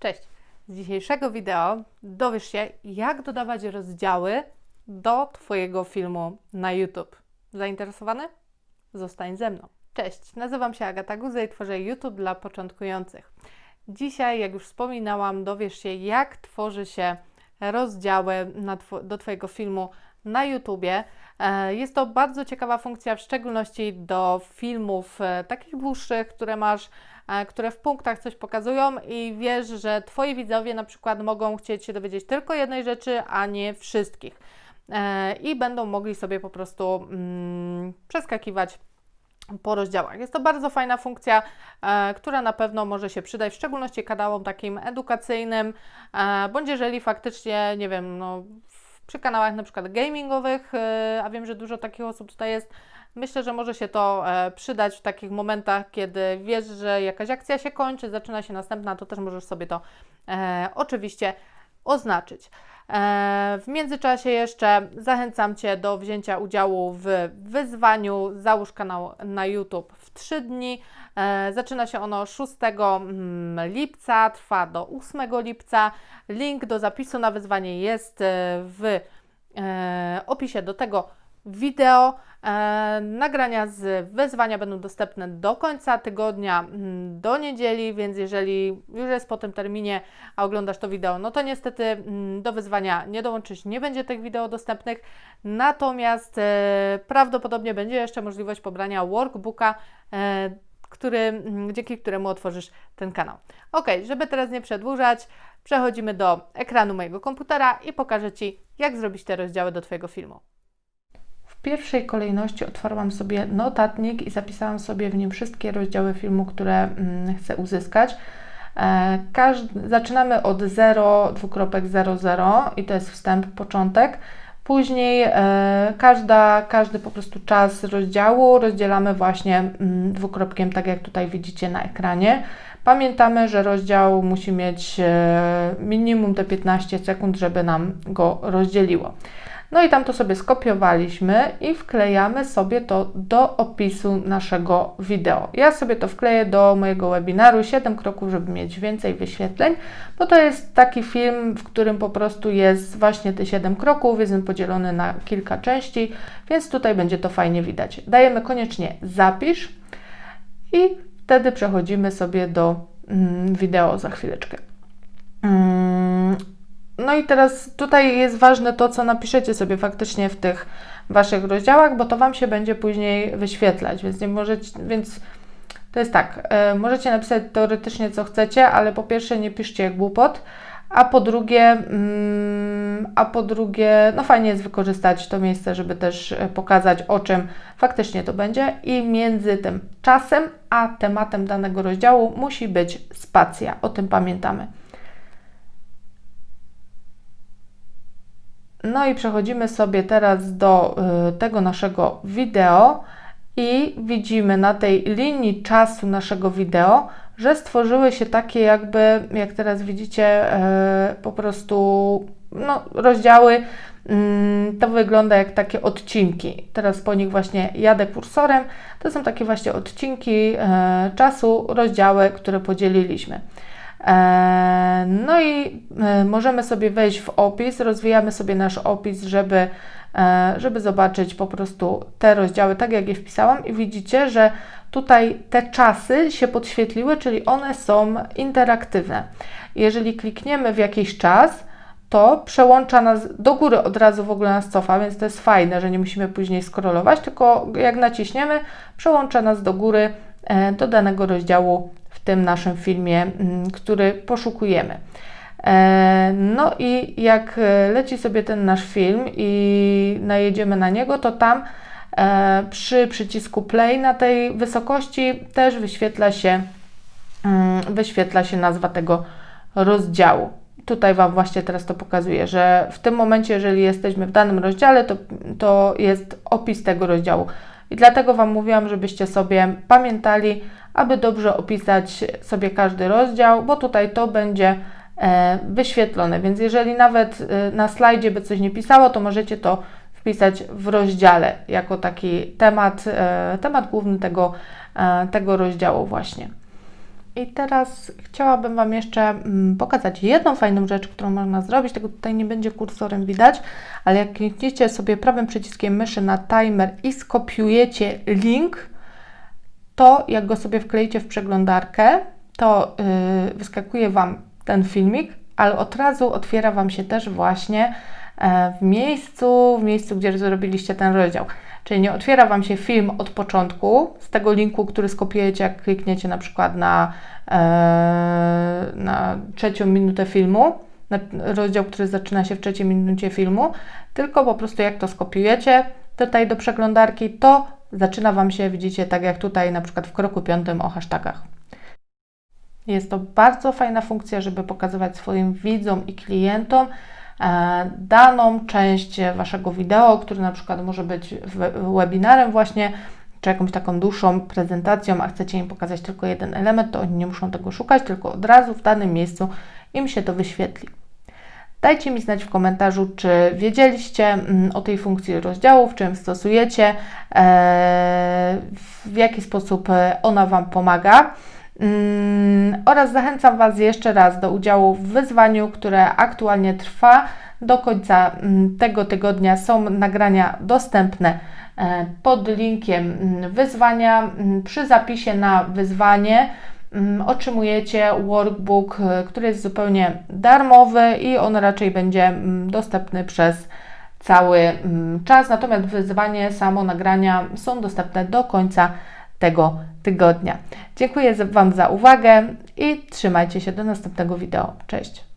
Cześć! Z dzisiejszego wideo dowiesz się, jak dodawać rozdziały do Twojego filmu na YouTube. Zainteresowany? Zostań ze mną. Cześć, nazywam się Agata Guza i tworzę YouTube dla początkujących. Dzisiaj, jak już wspominałam, dowiesz się, jak tworzy się rozdziały do Twojego filmu na YouTubie. E, Jest to bardzo ciekawa funkcja, w szczególności do filmów e, takich dłuższych, które masz, e, które w punktach coś pokazują i wiesz, że Twoi widzowie na przykład mogą chcieć się dowiedzieć tylko jednej rzeczy, a nie wszystkich. I będą mogli sobie po prostu mm, przeskakiwać po rozdziałach. Jest to bardzo fajna funkcja, e, która na pewno może się przydać, w szczególności kanałom takim edukacyjnym, e, bądź jeżeli faktycznie, nie wiem, no, przy kanałach na przykład gamingowych, e, a wiem, że dużo takich osób tutaj jest, myślę, że może się to e, przydać w takich momentach, kiedy wiesz, że jakaś akcja się kończy, zaczyna się następna, to też możesz sobie to e, oczywiście oznaczyć. E, W międzyczasie jeszcze zachęcam Cię do wzięcia udziału w wyzwaniu Załóż kanał na YouTube 3 dni. E, Zaczyna się ono 6 mm, lipca, trwa do 8 lipca. Link do zapisu na wyzwanie jest e, w e, opisie do tego wideo. E, nagrania z wyzwania będą dostępne do końca tygodnia, mm, do niedzieli, więc jeżeli już jest po tym terminie, a oglądasz to wideo, no to niestety mm, do wyzwania nie dołączysz, nie będzie tych wideo dostępnych. Natomiast e, prawdopodobnie będzie jeszcze możliwość pobrania workbooka, e, który, mm, dzięki któremu otworzysz ten kanał. Ok, żeby teraz nie przedłużać, przechodzimy do ekranu mojego komputera i pokażę Ci, jak zrobić te rozdziały do Twojego filmu. W pierwszej kolejności otworzyłam sobie notatnik i zapisałam sobie w nim wszystkie rozdziały filmu, które mm, chcę uzyskać. E, każdy, zaczynamy od 0, dwukropek 00 i to jest wstęp, początek. Później e, każda, każdy po prostu czas rozdziału rozdzielamy właśnie mm, dwukropkiem, tak jak tutaj widzicie na ekranie. Pamiętamy, że rozdział musi mieć e, minimum te 15 sekund, żeby nam go rozdzieliło. No i tam to sobie skopiowaliśmy i wklejamy sobie to do opisu naszego wideo. Ja sobie to wkleję do mojego webinaru 7 kroków, żeby mieć więcej wyświetleń, bo to jest taki film, w którym po prostu jest właśnie te 7 kroków, jest on podzielony na kilka części, więc tutaj będzie to fajnie widać. Dajemy koniecznie zapisz i wtedy przechodzimy sobie do mm, wideo za chwileczkę. Mm, no i teraz tutaj jest ważne to, co napiszecie sobie faktycznie w tych Waszych rozdziałach, bo to Wam się będzie później wyświetlać, więc nie możecie, więc to jest tak, e, możecie napisać teoretycznie co chcecie, ale po pierwsze nie piszcie głupot, a po drugie, mm, a po drugie, no fajnie jest wykorzystać to miejsce, żeby też e, pokazać o czym faktycznie to będzie i między tym czasem a tematem danego rozdziału musi być spacja, o tym pamiętamy. No i przechodzimy sobie teraz do y, tego naszego wideo i widzimy na tej linii czasu naszego wideo, że stworzyły się takie jakby, jak teraz widzicie, y, po prostu no, rozdziały. Mm, To wygląda jak takie odcinki. Teraz po nich właśnie jadę kursorem. To są takie właśnie odcinki y, czasu, rozdziały, które podzieliliśmy. E, No i e, możemy sobie wejść w opis, rozwijamy sobie nasz opis, żeby, e, żeby zobaczyć po prostu te rozdziały, tak jak je wpisałam i widzicie, że tutaj te czasy się podświetliły, czyli one są interaktywne. Jeżeli klikniemy w jakiś czas, to przełącza nas do góry, od razu w ogóle nas cofa, więc to jest fajne, że nie musimy później scrollować, tylko jak naciśniemy, przełącza nas do góry do danego rozdziału w tym naszym filmie, mm, który poszukujemy. E, No i jak e, leci sobie ten nasz film i najedziemy na niego, to tam e, przy przycisku play na tej wysokości też wyświetla się, mm, wyświetla się nazwa tego rozdziału. Tutaj Wam właśnie teraz to pokazuję, że w tym momencie, jeżeli jesteśmy w danym rozdziale, to, to jest opis tego rozdziału. I dlatego Wam mówiłam, żebyście sobie pamiętali, aby dobrze opisać sobie każdy rozdział, bo tutaj to będzie e, wyświetlone. Więc jeżeli nawet e, na slajdzie by coś nie pisało, to możecie to wpisać w rozdziale jako taki temat, e, temat główny tego, tego rozdziału właśnie. I teraz chciałabym Wam jeszcze mm, pokazać jedną fajną rzecz, którą można zrobić. Tego tutaj nie będzie kursorem widać, ale jak klikniecie sobie prawym przyciskiem myszy na timer i skopiujecie link, to jak go sobie wkleicie w przeglądarkę, to yy, wyskakuje Wam ten filmik, ale od razu otwiera Wam się też właśnie e, w miejscu, w miejscu, gdzie zrobiliście ten rozdział. Czyli nie otwiera Wam się film od początku z tego linku, który skopiujecie, jak klikniecie na przykład na, e, na trzecią minutę filmu, na rozdział, który zaczyna się w trzeciej minucie filmu, tylko po prostu jak to skopiujecie tutaj do przeglądarki, to zaczyna Wam się, widzicie, tak jak tutaj na przykład w kroku piątym o hashtagach. Jest to bardzo fajna funkcja, żeby pokazywać swoim widzom i klientom daną część Waszego wideo, który na przykład może być webinarem właśnie, czy jakąś taką dłuższą prezentacją, a chcecie im pokazać tylko jeden element, to oni nie muszą tego szukać, tylko od razu w danym miejscu im się to wyświetli. Dajcie mi znać w komentarzu, czy wiedzieliście mm, o tej funkcji rozdziałów, czy ją stosujecie, e, w jaki sposób ona Wam pomaga. Mm, oraz zachęcam Was jeszcze raz do udziału w wyzwaniu, które aktualnie trwa. Do końca mm, tego tygodnia są nagrania dostępne e, pod linkiem mm, wyzwania. Przy zapisie na wyzwanie otrzymujecie workbook, e, który jest zupełnie darmowy i on raczej będzie dostępny przez cały czas. Natomiast wyzwanie, samo nagrania są dostępne do końca tego tygodnia. Dziękuję Wam za uwagę i trzymajcie się do następnego wideo. Cześć!